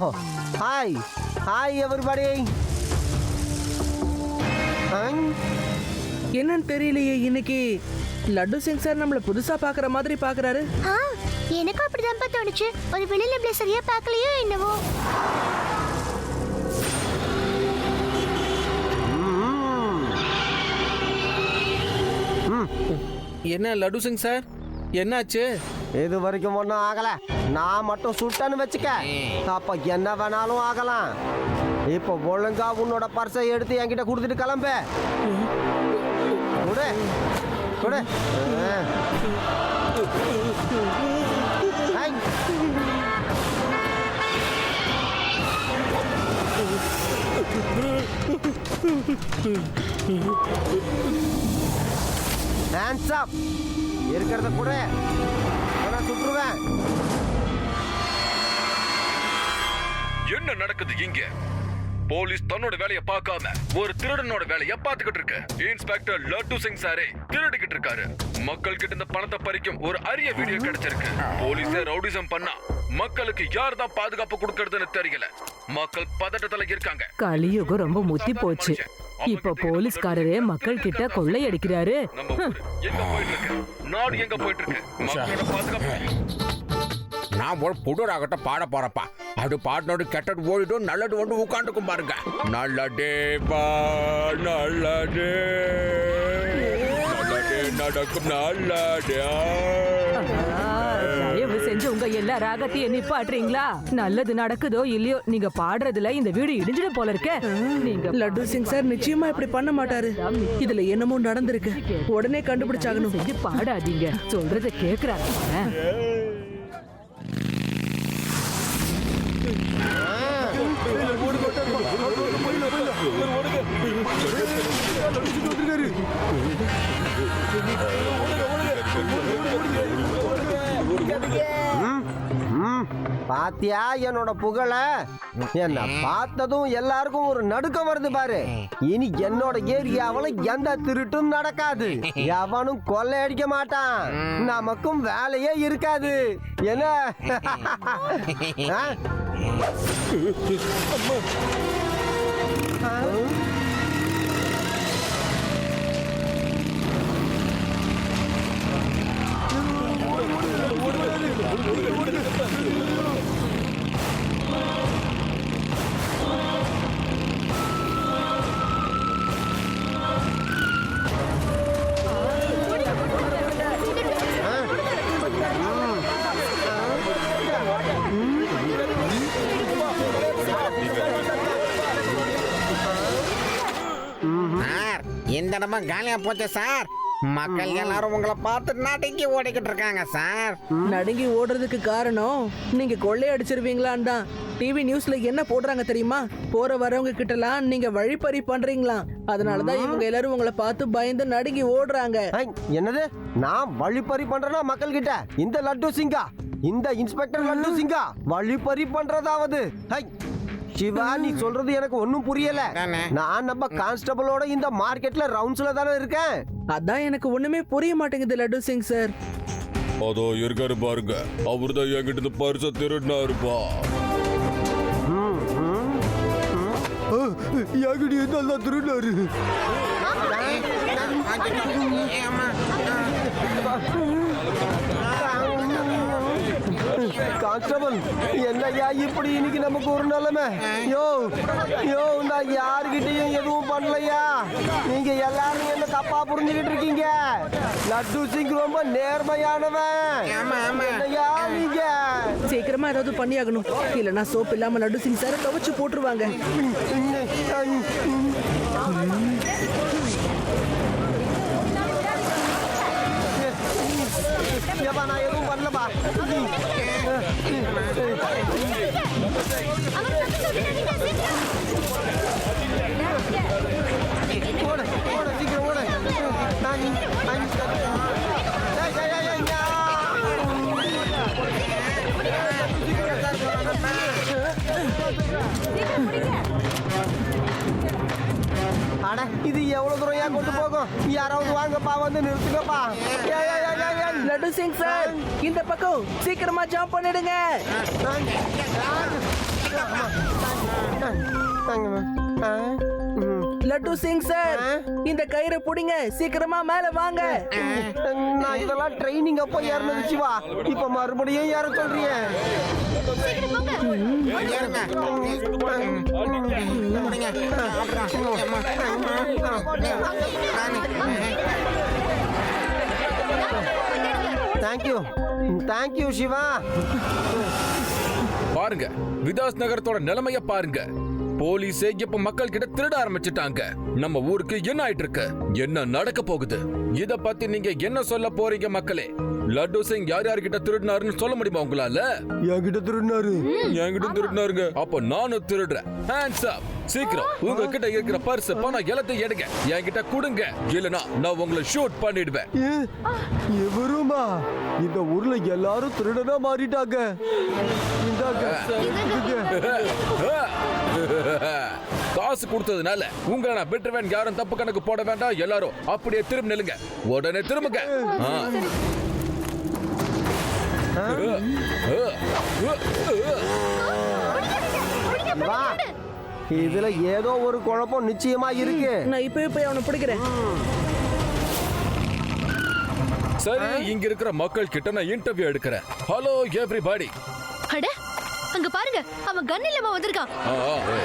Hi hi everybody என்னன்னு தெரியலையே இன்னைக்கு லட்டு சிங் சார் நம்மள புதுசா பாக்குற மாதிரி பாக்குறாரு ஆ எனக்கும் அப்படிதான்ப்பா தோணுச்சு. ஒரு வெளியில இப்படி சரியா பார்க்கலையோ என்னவோ. என்ன லட்டு சிங் சார்? என்னாச்சு? இது வரைக்கும் ஒன்றும் ஆகல. நான் மட்டும் சுட்டேன்னு வச்சுக்க. அப்ப என்ன வேணாலும் ஆகலாம். இப்போ ஒழுங்கா உன்னோட பர்ஸை எடுத்து என்கிட்ட கொடுத்துட்டு கிளம்பு. கொடு கொடு. Hands up. இருக்கிறத கூட. சுற்றுவேன் என்ன நடக்குது இங்க? போலீஸ் தன்னோட வேலைய பார்க்காம ஒரு திருடனோட வேலைய பார்த்துக்கிட்டு இருக்கு. இன்ஸ்பெக்டர் லட்டு சிங் சாரே திருடிக்கிட்டு இருக்காரு. மக்கள் கிட்ட இந்த பணத்தை பறிக்கும் ஒரு அரிய வீடியோ கிடைச்சிருக்கு. போலீஸே ரவுடிசம் பண்ணா மக்களுக்கு யார் தான் பாதுகாப்பு கொடுக்கறதுன்னு தெரியல. மக்கள் பதட்டத்துல இருக்காங்க. கலியுகம் ரொம்ப முத்தி போச்சு. இப்ப போலீஸ்காரரே மக்கள் கிட்ட போயிட்டு இருக்கு? நாடு எங்க போயிட்டு இருக்கு? மக்களோட பாதுகாப்பு நான் ஒரு புடராகட்ட பாட போறப்பா. அது பாடினோடு கெட்டது ஓடிடும் நல்லது வந்து உட்காந்துக்கும் பாருங்க. நல்லதே பா நல்லதே. நல்லதே நடக்கும் நல்லதே. தயவு செஞ்சு உங்க எல்லா ராகத்தையும் நிப்பாட்டுறீங்களா? நல்லது நடக்குதோ இல்லையோ நீங்க பாடுறதுல இந்த வீடு இடிஞ்சிடும் போல இருக்க. நீங்க லட்டு சிங் சார் நிச்சயமா இப்படி பண்ண மாட்டாரு. இதுல என்னமோ நடந்திருக்கு. உடனே கண்டுபிடிச்சாகணும். செஞ்சு பாடாதீங்க. சொல்றத கேக்குறாங்க பாத்தியா என்னோட புகழ? என்ன பார்த்ததும் எல்லாருக்கும் ஒரு நடுக்கம் வருது பாரு. இனி என்னோட ஏரியாவுல எந்த திருட்டும் நடக்காது. எவனும் கொள்ளையடிக்க மாட்டான். நமக்கும் வேலையே இருக்காது. என்ன? ஆ? இந்த இடமா காலியா போச்சு சார். மக்கள் எல்லாரும் உங்களை பார்த்து நடுங்கி ஓடிக்கிட்டு இருக்காங்க சார். நடுங்கி ஓடுறதுக்கு காரணம் நீங்க கொள்ளையடிச்சிருவீங்களான் தான். டிவி நியூஸ்ல என்ன போடுறாங்க தெரியுமா? போற வரவங்க கிட்டலாம் நீங்க வழிப்பறி பண்றீங்களாம் அதனாலதான் இவங்க எல்லாரும் உங்களை பார்த்து பயந்து நடுங்கி ஓடுறாங்க. என்னது? நான் வழிப்பறி பண்றேனா மக்கள் கிட்ட இந்த லட்டு சிங்கா? இந்த இன்ஸ்பெக்டர் லட்டு சிங்கா? வழிப்பறி பண்றதாவது? சிவா நீ சொல்றது எனக்கு ஒன்னும் புரியல தானே? நான் நம்ம கான்ஸ்டபிளோட இந்த மார்க்கெட்ல ரவுண்ட்ஸ்ல தானே இருக்கேன் அதான் எனக்கு ஒண்ணுமே புரிய மாட்டேங்குது லட்டு சிங் சார் அதோ இருக்காரு பாருங்க அவர்தான் என்கிட்ட இருந்து பரிசை திருடினாருப்பா எங்கடி நல்லா திருடாரு கான்ஸ்டபிள் என்னய்யா இப்படி இன்னைக்கு நமக்கு ஒரு நிலைமை? யோ யோ நான் யாருகிட்டயும் எதுவும் பண்ணலையா? நீங்க எல்லாரும் என்ன தப்பா புரிஞ்சுக்கிட்டு இருக்கீங்க? லட்டு சிங் ரொம்ப நேர்மையானவன். என்னய்யா நீங்க? சீக்கிரமா ஏதாவது பண்ணியாகணும். இல்லைன்னா சோப் இல்லாம லட்டு சிங் சார் துவைச்சு போட்டுருவாங்க. ஏப்பா நான் எதுவும் பண்ணலப்பா அவர் வந்து சீக்கிரம் ஓடு நான் அட இது எவ்வளவு தூரம் ஏன் கொண்டு போகும்? யாராவது வாங்கப்பா வந்து நிறுத்துங்கப்பா. லட்டு சிங் சார். இந்த பக்கம் சீக்கிரமா ஜம்ப் பண்ணிடுங்க. லட்டு சிங் சார் இந்த கயிறை புடிங்க. சீக்கிரமா மேல வாங்க. நான் இதெல்லாம் ட்ரைனிங் அப்போ ஏறினது சிவா. இப்ப மறுபடியும் ஏற சொல்றீங்க தேங்க்யூ தேங்க்யூ சிவா பாருங்க விதாஸ் நகரத்தோட நிலைமைய பாருங்க. போலீஸே இப்ப மக்கள் கிட்ட திருட ஆரம்பிச்சிட்டாங்க. நம்ம ஊருக்கு என்ன ஆயிட்டு இருக்கு என்ன நடக்க போகுது? இத பத்தி நீங்க என்ன சொல்ல போறீங்க மக்களே? லட்டு சிங் யார் யார்கிட்ட திருடினாருன்னு சொல்ல முடியுமா உங்களால? என்கிட்ட திருடினாரு. என்கிட்ட திருடினாருங்க. அப்ப நானும் திருடுறேன். ஹேண்ட்ஸ் அப் சீக்கிரம். உங்ககிட்ட இருக்கிற பர்ஸ் பணம் எல்லாத்தையும் எடுங்க. என்கிட்ட கொடுங்க. இல்லனா நான் உங்களை ஷூட் பண்ணிடுவேன். இவருமா? இந்த ஊர்ல எல்லாரும் திருடனா மாறிட்டாங்க. காசு கொடுத்ததுனால உங்களை நான் விட்டுருவேன். யாரும் தப்பு கணக்கு போட வேண்டாம். எல்லாரும் அப்படியே திரும்ப நில்லுங்க. உடனே திரும்புங்க. வா. இதுல ஏதோ ஒரு குழப்பம் நிச்சயமா இருக்கு நான் இப்பவே போய் அவனை பிடிக்கிறேன் சரி இங்க இருக்கிற மக்கள் கிட்ட நான் இன்டர்வியூ எடுக்கிறேன் ஹலோ எவ்ரிபாடி அட அங்க பாருங்க அவன் கன் இல்லாம வந்திருக்கான்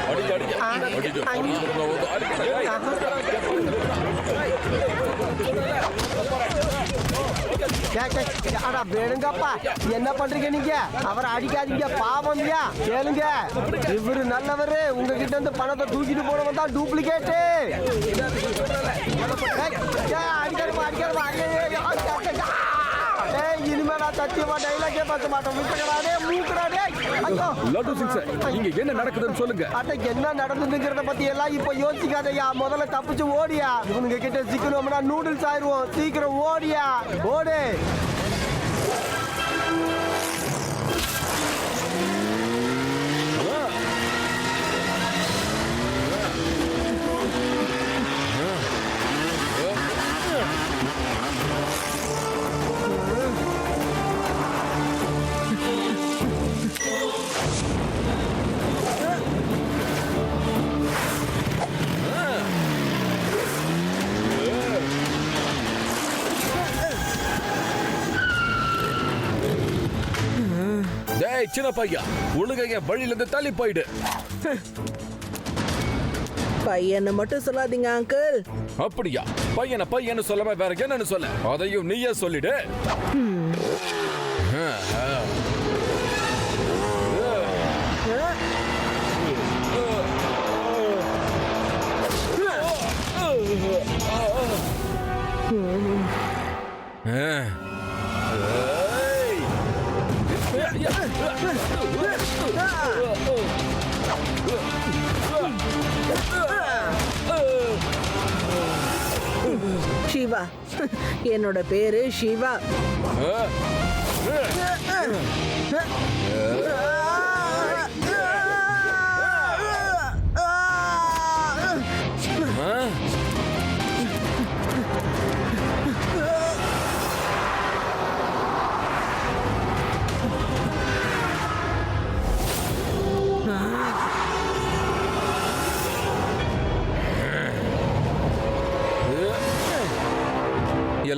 அடிக்க அடிக்க அடிக்க அடிக்க ஏய், ஏய், அடா வேணுங்கப்பா என்ன பண்றீங்க நீங்க? அவரை அடிக்காதீங்க பாவம் கேளுங்க. இவரு நல்லவரு. உங்ககிட்ட இருந்து பணத்தை தூக்கிட்டு போனவன் தான் டூப்ளிகேட்டு. சத்தியமா டைலாக்கே பேச மாட்டேன் விட்டுக்கடாதே மூக்குறாடே ஐயோ. லட்டு சார் இங்க என்ன நடக்குதுன்னு சொல்லுங்க. அட என்ன நடந்துங்கிறத பத்தி எல்லாம் இப்ப யோசிக்காதயா. முதல்ல தப்பிச்சு ஓடியா. இவனுங்க கிட்ட சிக்கணும்னா நூடுல்ஸ் ஆயிருவோம் சீக்கிரம் ஓடியா. ஓடு. டேய் சின்ன பையா ஒழுங்கா என் வழியில இருந்து தள்ளி போயிடு. பையனை மட்டும் சொல்லாதீங்க அங்கிள் அப்படியா? பையனை பையன்னு சொல்லாம வேற என்னன்னு சொல்ல? அதையும் நீயே சொல்லிடு. ஆ, சிவா. என்னோட பேரு சிவா.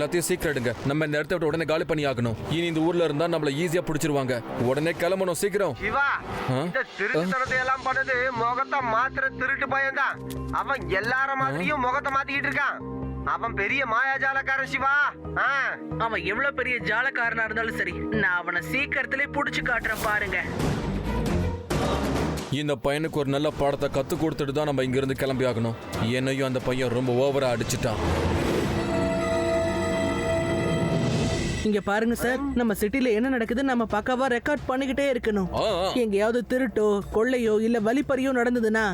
எல்லாத்தையும் சீக்கிரம் எடுங்க. நம்ம இந்த இடத்த விட்டு உடனே காலி பண்ணி ஆகணும் இனி இந்த ஊர்ல இருந்தா நம்மள ஈஸியா பிடிச்சிருவாங்க. உடனே கிளம்பணும் சீக்கிரம்? இந்த திருட்டுத்தனத்தை எல்லாம் பண்ணது முகத்தை மாத்திர திருட்டு பையன்தான் அவன் எல்லார மாதிரியும் முகத்தை மாத்திக்கிட்டு இருக்கான். அவன் பெரிய மாயாஜாலக்காரன் சிவா. அவன் எவ்வளவு பெரிய ஜாலக்காரனா இருந்தாலும் சரி நான் அவனை சீக்கிரத்திலே புடிச்சு காட்டுறேன் பாருங்க. இந்த பையனுக்கு ஒரு நல்ல பாடத்தை கத்து கொடுத்துட்டு தான் நம்ம இங்க இருந்து கிளம்பி ஆகணும் என்னையும் அந்த பையன் ரொம்ப ஓவரா அடிச்சிட்டான். இங்க பாருங்க சார் நம்ம சிட்டில என்ன நடக்குது? நம்ம பக்காவா ரெக்கார்ட் பண்ணிக்கிட்டே இருக்கணும். எங்கேயாவது திருட்டோ கொள்ளையோ இல்ல வழிப்பறியோ நடந்ததுன்னா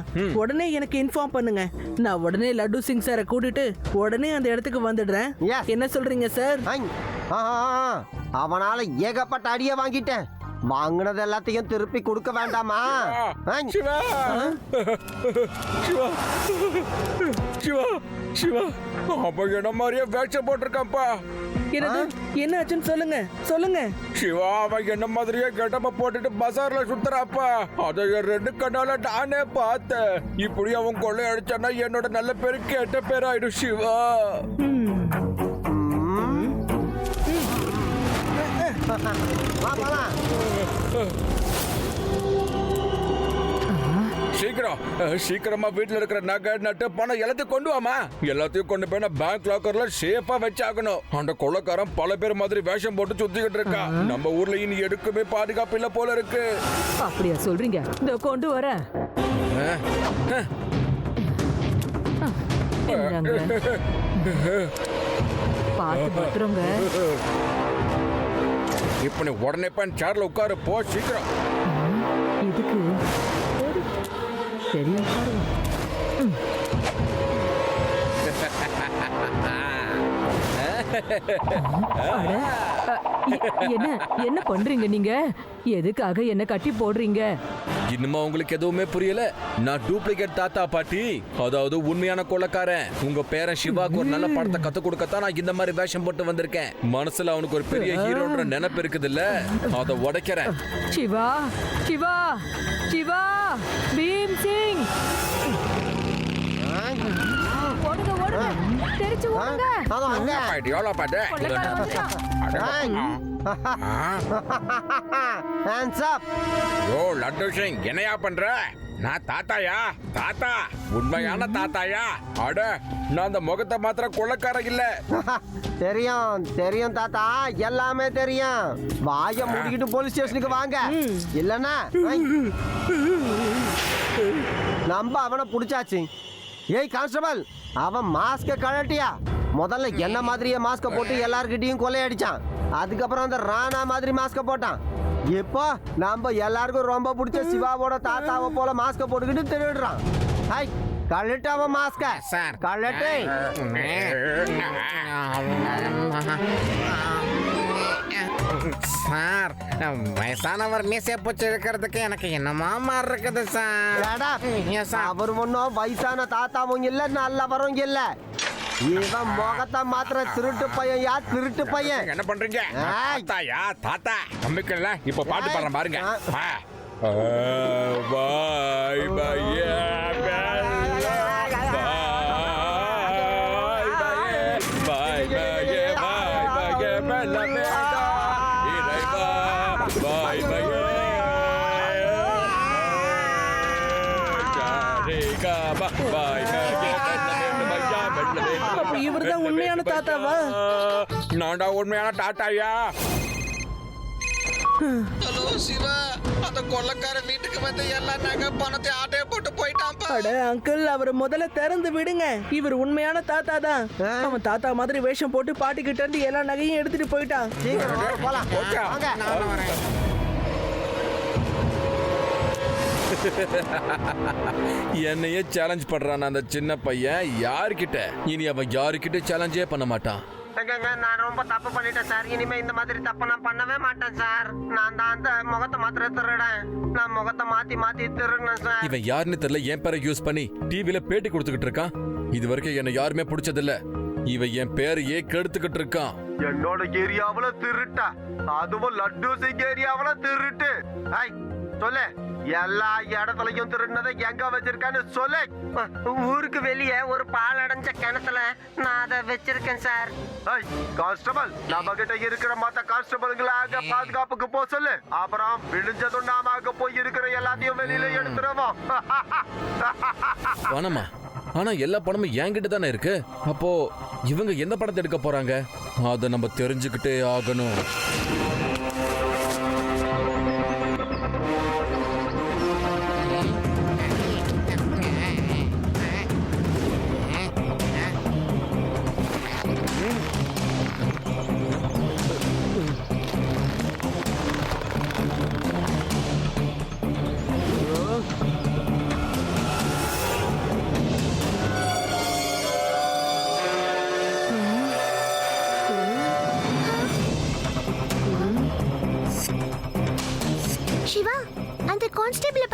உடனே எனக்கு இன்ஃபார்ம் பண்ணுங்க. நான் உடனே லட்டு சிங் சாரை கூட்டிட்டு உடனே அந்த இடத்துக்கு வந்துடுறேன். என்ன சொல்றீங்க சார். அவனால ஏகப்பட்ட அடிய வாங்கிட்டேன். வாங்கினது எல்லாத்தையும் திருப்பி கொடுக்க வேண்டாமா. சிவா சிவா. சிவா. சிவா அவன் என்ன மாதிரியே வேஷம் போட்டிருக்கான்ப்பா. என்னது என்ன ஆச்சுன்னு சொல்லுங்க சொல்லுங்க சிவா அவன் என்ன மாதிரியே கெட்டப்ப போட்டுட்டு பஜார்ல சுத்துறாப்பா அதை என் ரெண்டு கண்ணால நானே பார்த்தேன் இப்படி அவன் கொள்ளை அடிச்சானா என்னோட நல்ல பேரு கெட்ட பேர் ஆயிடும் சிவா வா போலாம் சீக்கிரம் சீக்கிரமா வீட்டுல இருக்கிற நகை நட்டு பணம் எல்லாத்தையும் கொண்டு வாமா எல்லாத்தையும் கொண்டு போய் பேங்க் லாக்கர்ல சேஃபா வச்சாகணும். அந்த கொள்ளக்காரன் பல பேர் மாதிரி வேஷம் போட்டு சுத்திக்கிட்டு இருக்கான் நம்ம ஊர்ல இனி எடுக்குமே பாதுகாப்பு இல்ல போல இருக்கு. அப்படியா சொல்றீங்க. இந்த கொண்டு வரேன். பார்த்து பத்திரங்க. இப்ப நீ உடனே போய் சேர்ல உட்காரு போ சீக்கிரம். எதுக்கு எ- என்ன என்ன பண்றீங்க நீங்க எதுக்காக என்ன கட்டி போடுறீங்க இன்னுமா உங்களுக்கு எதுவுமே புரியல நான் டூப்ளிகேட் தாத்தா பாட்டி அதாவது உண்மையான கொள்ளக்காரன் உங்க பேரன் சிவாக்கு ஒரு நல்ல படத்தை கத்து கொடுக்கத்தான் நான் இந்த மாதிரி வேஷம் போட்டு வந்திருக்கேன் மனசுல அவனுக்கு ஒரு பெரிய ஹீரோன்ற நினைப்பு இருக்குது இல்ல அதை உடைக்கிறேன் சிவா சிவா சிவா பீம் சிங். ஓடுங்க ஓடுங்க. தெரிச்சு ஓடுங்க. அதான் அங்க பாட்டி, எவ்வளவு பாட்டு? கொள்ளைக்காரன் வந்துட்டான். ஹேண்ட்ஸ் அப் யோ லட்டு சிங் என்னையா பண்ற? நான் தாத்தாயா? தாத்தா உண்மையான தாத்தாயா? அட நான் அந்த முகத்தை மாத்திரம் கொள்ளக்கார இல்ல. தெரியும் தெரியும் தாத்தா எல்லாமே தெரியும். வாய மூடிக்கிட்டு போலீஸ் ஸ்டேஷனுக்கு வாங்க. இல்லன்னா ஐ. நம்ம அவனை புடிச்சாச்சு. ஏய் கான்ஸ்டபிள் அவன் மாஸ்க கழட்டியா? முதல்ல என்ன மாதிரியே மாஸ்க போட்டு எல்லார்கிட்டயும் கொள்ளையடிச்சான். அதுக்கப்புறம் அந்த ராணா மாதிரி மாஸ்க போட்டான். இப்போ நம்ம எல்லாருக்கும் ரொம்ப பிடிச்ச சிவாவோட தாத்தாவை போல மாஸ்க போட்டுக்கிட்டு திருடுறான். ஹை கழட்டு அவன் மாஸ்க சார். கழட்டு. சார் வயசானவர் மீசை பூச்சி இருக்கிறதுக்கு எனக்கு என்னமா மாதிரி இருக்குது சார். அவர் ஒன்றும் வயசான தாத்தாவும் இல்ல நல்லவரும் இல்ல. இவன் முகத்தை மாத்திர திருட்டு பையன். யா திருட்டு பையன். என்ன பண்றீங்க. தாத்தாயா தாத்தா நம்பிக்கல இப்ப பாட்டு. பாடுறேன் பாருங்க. பாய் பாய். நான்டா உண்மையான டாட்டாயா? ஹலோ சிவா. அந்த கொள்ளக்கார வீட்டுக்கு வந்து எல்லா நகை பணத்தை ஆட்டைய போட்டு போயிட்டான்ப்பா. அட அங்கிள் அவரை முதல்ல திறந்து விடுங்க. இவர் உண்மையான தாத்தா தான். அவன் தாத்தா மாதிரி வேஷம் போட்டு பாட்டி கிட்ட இருந்து எல்லா நகையும் எடுத்துட்டு போயிட்டான். போலாம். வாங்க நானும் வரேன். என்னையே சேலஞ்ச் பண்றான் அந்த சின்ன பையன். யாருக்கிட்ட இனி அவன் யாருக்கிட்ட சேலஞ்சே பண்ண மாட்டான். எங்கங்க, நான் ரொம்ப தப்பு பண்ணிட்டேன் சார். இனிமே இந்த மாதிரி தப்பு நான் பண்ணவே மாட்டேன் சார். நான் தான் அந்த முகத்தை மாத்திர திருடேன். நான் முகத்தை மாத்தி மாத்தி திருடினேன் சார். இவன் யாருன்னு தெரியல என் பேரை யூஸ் பண்ணி டிவில பேட்டி கொடுத்துக்கிட்டு இருக்கான். இது வரைக்கும் என்னை யாருமே பிடிச்சதில்ல. இவன் என் பேரையே கெடுத்துக்கிட்டு இருக்கான். என்னோட ஏரியாவுல திருட்டா. அதுவும் லட்டு சிங் ஏரியாவுல திருட்டு. ஐ சொல்லு. எல்லா இடத்துலயும் திருடினதை எங்க வச்சிருக்கான்னு சொல்லு. ஊருக்கு வெளியே ஒரு பால் அடைஞ்ச கிணத்துல நான் அதை வச்சிருக்கேன் சார். கான்ஸ்டபிள் நம்ம கிட்ட இருக்கிற மத்த கான்ஸ்டபிள்களை அங்க பாதுகாப்புக்கு போ சொல்லு. அப்புறம் விழிஞ்சதும் நாம போய் இருக்கிற எல்லாத்தையும் வெளியில எடுத்துருவோம். பணமா ஆனா எல்லா பணமும் என்கிட்ட தானே இருக்கு? அப்போ இவங்க எந்த படத்தை எடுக்க போறாங்க? அதை நம்ம தெரிஞ்சுக்கிட்டே ஆகணும்.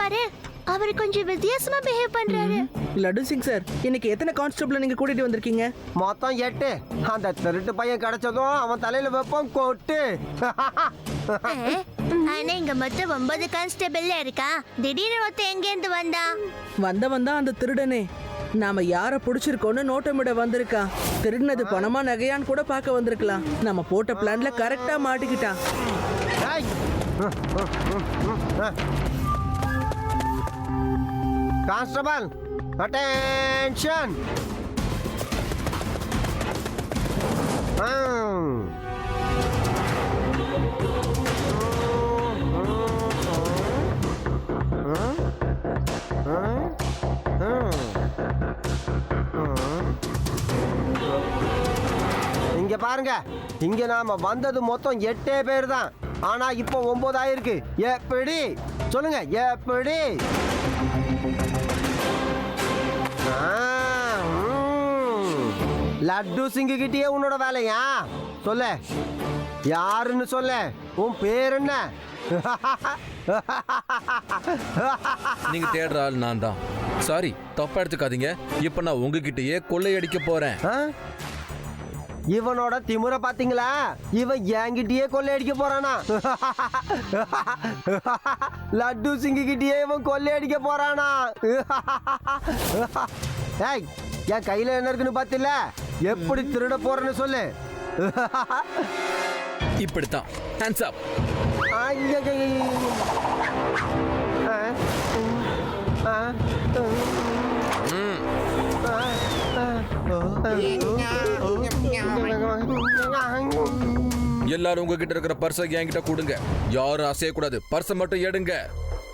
பாரு அவர் கொஞ்சம் வித்தியாசமா பிஹேவ் பண்றாரு. லட்டு சிங் சார் இன்னைக்கு எத்தனை கான்ஸ்டபிள் நீங்க கூட்டிட்டு வந்திருக்கீங்க? மொத்தம் எட்டு. அந்த திருட்டு பையன் கிடைச்சதும் அவன் தலையில வைப்போம் கொட்டு. ஆனா இங்க மொத்தம் ஒன்பது கான்ஸ்டபிள் இருக்கா? திடீர்னு ஒருத்த எங்க இருந்து வந்தா வந்தவன் தான் அந்த திருடனே. நாம யார புடிச்சிருக்கோன்னு நோட்டமிட வந்திருக்கான் திருடினது பணமா நகையான்னு கூட பார்க்க வந்திருக்கலாம். நம்ம போட்ட பிளான்ல கரெக்டா மாட்டிக்கிட்டான் ஏய். Constable attention. இங்க பாருங்க இங்க நாம வந்தது மொத்தம் எட்டே பேர் தான் ஆனா இப்போ ஒன்பது ஆயிருக்கு எப்படி? சொல்லுங்க எப்படி? லட்டு சிங்கு கிட்டயே உன்னோட வேலையா? சொல்லு. யாருன்னு சொல்லு. உன் பேர் என்ன? நீங்க தேடுற ஆள் நான் தான் சாரி தப்பா எடுத்துக்காதீங்க. இப்ப நான் உங்ககிட்டயே கொள்ளையடிக்க போறேன்? இவனோட திமுற பாத்தீங்களா? இவன் என்கிட்டயே கொள்ளையடிக்க போறானா? லட்டு சிங்கி கிட்டயே இவன் கொள்ளையடிக்க போறானா? ஏய் என் கையில என்ன இருக்குன்னு பாத்தில எப்படி திருட போறேன்னு சொல்லு. இப்படித்தான். Hands up. ஆ, ஆ. ஆ, ஆ, எல்லாரும் உங்ககிட்ட இருக்கிற பர்ஸை என்கிட்ட கொடுங்க. யாரும் அசையக்கூடாது. பர்ஸை மட்டும் எடுங்க.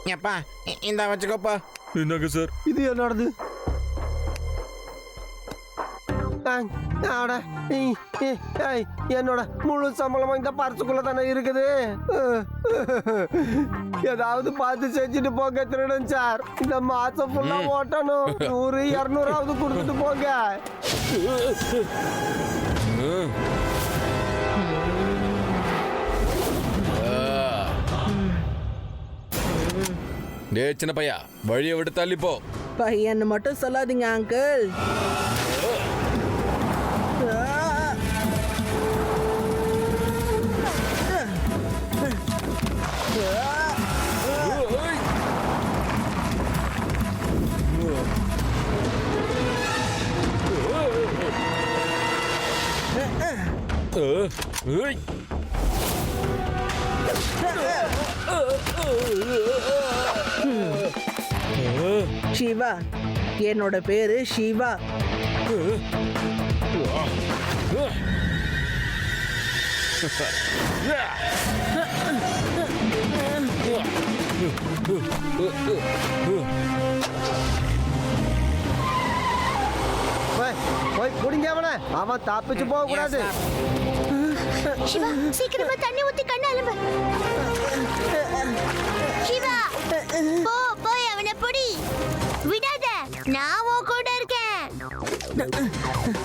எப்பா இ- இந்தா வச்சுக்கோப்பா. என்னங்க சார்? இது என்னோடது என்னோட முழு சம்பளமும் இந்த பர்சுக்குள்ள தானே இருக்குது? ஏதாவது பார்த்து செஞ்சுட்டு போங்க திருடன் சார். இந்த மாசம் ஃபுல்லா ஓட்டணும். நூறு இரநூறாவது கொடுத்துட்டு போங்க. டே சின்ன பையா வழியை விட்டு தள்ளி போ பையன் மட்டும் சொல்லாதீங்க அங்கிள் ஏய். சிவா. என்னோட பேரு சிவா. போய், புடிங்க அவனை. அவன் தப்பிச்சு போக கூடாது. சிவா சீக்கிரமா தண்ணி ஊத்தி கண்ணு அலம்பு. Siva Uh, uh, uh.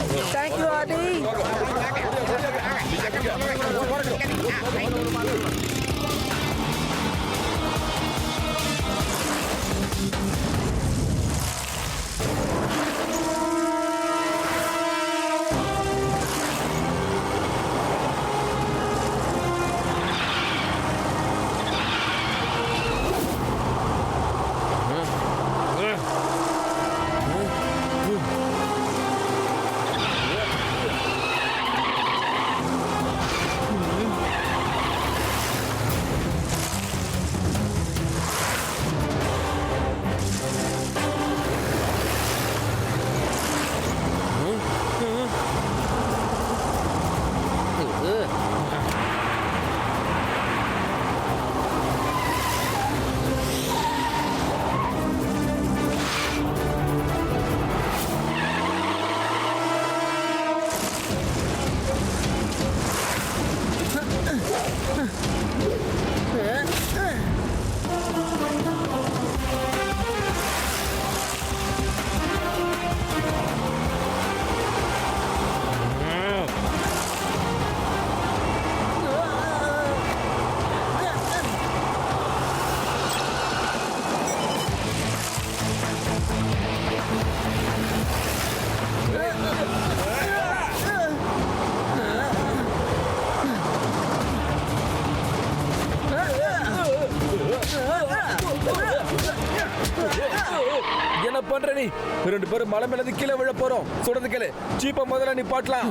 என்ன பண்ற நீ? ரெண்டு பேரும் மலை மேல இருந்து கீழே விழ போறோம். சொல்றது கேளு. ஜீப்ப முதல்ல நீ பாட்டலாம்.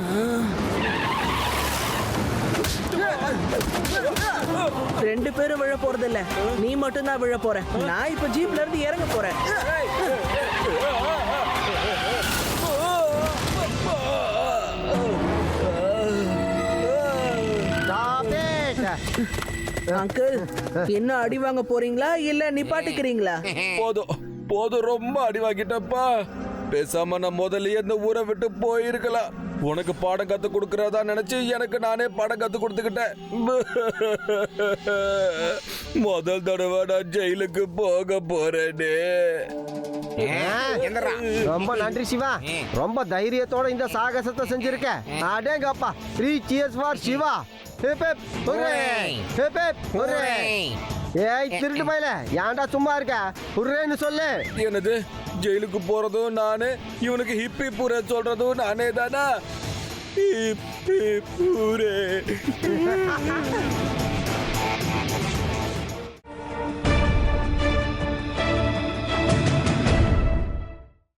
ரெண்டு பேரும் விழ போறது இல்ல நீ மட்டும் தான் விழ போற. நான் இப்ப ஜீப்ல இருந்து இறங்க போறேன். அங்கிள் என்ன அடி வாங்க போறீங்களா? இல்ல நிப்பாட்டிக்கிறீங்களா? போதும். போதும் ரொம்ப அடி வாங்கிட்டப்பா. பேசாம நான் முதல்லயே இந்த ஊரை விட்டு போயிருக்கலாம். உனக்கு பாடம் கத்து கொடுக்கறதா நினைச்சு எனக்கு நானே பாடம் கத்து கொடுத்துக்கிட்டேன். முதல் தடவை நான் ஜெயிலுக்கு போக போறேனே. ரொம்ப நன்றி சிவா. ரொம்ப தைரியத்தோட இந்த சாகசத்தை செஞ்சிருக்க. அடேங்கப்பா. Three cheers for Shiva. Hip hip hooray. Hip hip hooray. ஏய் திருட்டு பையல. ஏன்டா சும்மா இருக்க? ஹுரேன்னு சொல்லு. என்னது? ஜெயிலுக்கு போறதும் நானு இவனுக்கு ஹிப்பி பூரே சொல்றதும் நானே தானா? ஹிப்பி பூரே.